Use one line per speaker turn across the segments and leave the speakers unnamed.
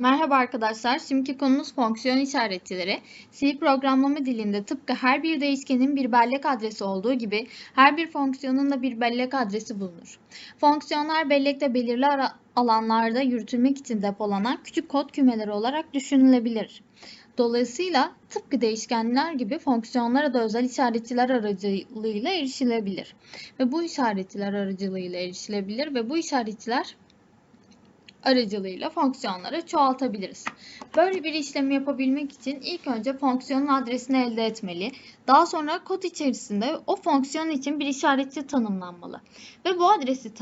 Merhaba arkadaşlar. Şimdiki konumuz fonksiyon işaretçileri. C programlama dilinde tıpkı her bir değişkenin bir bellek adresi olduğu gibi her bir fonksiyonun da bir bellek adresi bulunur. Fonksiyonlar bellekte belirli alanlarda yürütülmek için depolanan küçük kod kümeleri olarak düşünülebilir. Dolayısıyla tıpkı değişkenler gibi fonksiyonlara da özel işaretçiler aracılığıyla erişilebilir. Ve bu işaretçiler aracılığıyla erişilebilir ve bu işaretçiler aracılığıyla fonksiyonları çoğaltabiliriz. Böyle bir işlemi yapabilmek için ilk önce fonksiyonun adresini elde etmeli. Daha sonra kod içerisinde o fonksiyon için bir işaretçi tanımlanmalı. Ve bu adresi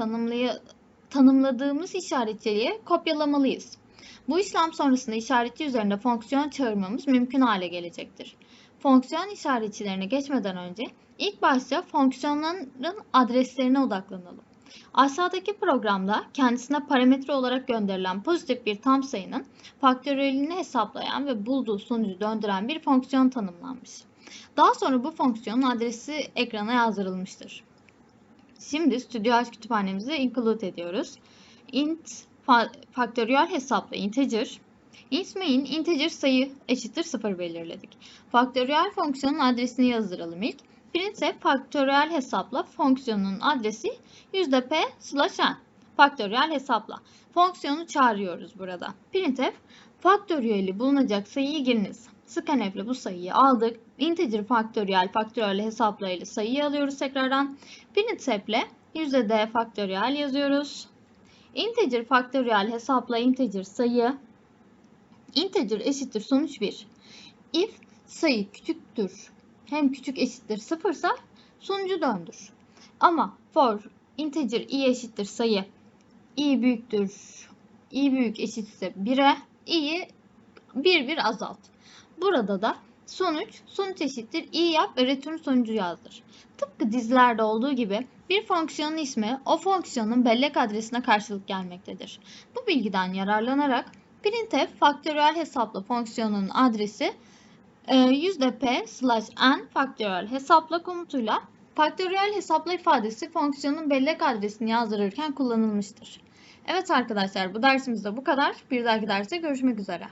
tanımladığımız işaretçiye kopyalamalıyız. Bu işlem sonrasında işaretçi üzerinde fonksiyon çağırmamız mümkün hale gelecektir. Fonksiyon işaretçilerine geçmeden önce ilk başta fonksiyonların adreslerine odaklanalım. Aşağıdaki programda kendisine parametre olarak gönderilen pozitif bir tam sayının faktöriyelini hesaplayan ve bulduğu sonucu döndüren bir fonksiyon tanımlanmış. Daha sonra bu fonksiyonun adresi ekrana yazdırılmıştır. Şimdi StudioH kütüphanemizi include ediyoruz. int fa faktöriyel hesapla integer int main integer sayı eşittir 0 belirledik. Faktöriyel fonksiyonun adresini yazdıralım ilk. Printf faktöriyel hesapla fonksiyonun adresi %p slash n. Faktöriyel hesapla. Fonksiyonu çağırıyoruz burada. Printf faktöriyeli bulunacak sayıyı giriniz. Scanf ile bu sayıyı aldık. Integer faktöriyel faktöriyel hesapla ile sayıyı alıyoruz tekrardan. Printf ile %d faktöriyel yazıyoruz. Integer faktöriyel hesapla integer sayı. Integer eşittir sonuç 1. If sayı küçüktür hem küçük eşittir 0 ise sonucu döndür. Ama for integer i eşittir sayı i büyüktür i büyük eşitse 1'e i'yi bir bir azalt. Burada da sonuç sonuç eşittir i yap ve return sonucu yazdır. Tıpkı dizilerde olduğu gibi bir fonksiyonun ismi o fonksiyonun bellek adresine karşılık gelmektedir. Bu bilgiden yararlanarak printf faktöriyel hesapla fonksiyonun adresi %p slash n faktöriyel hesapla komutuyla faktöriyel hesapla ifadesi fonksiyonun bellek adresini yazdırırken kullanılmıştır. Evet arkadaşlar bu dersimizde bu kadar. Bir dahaki derste görüşmek üzere.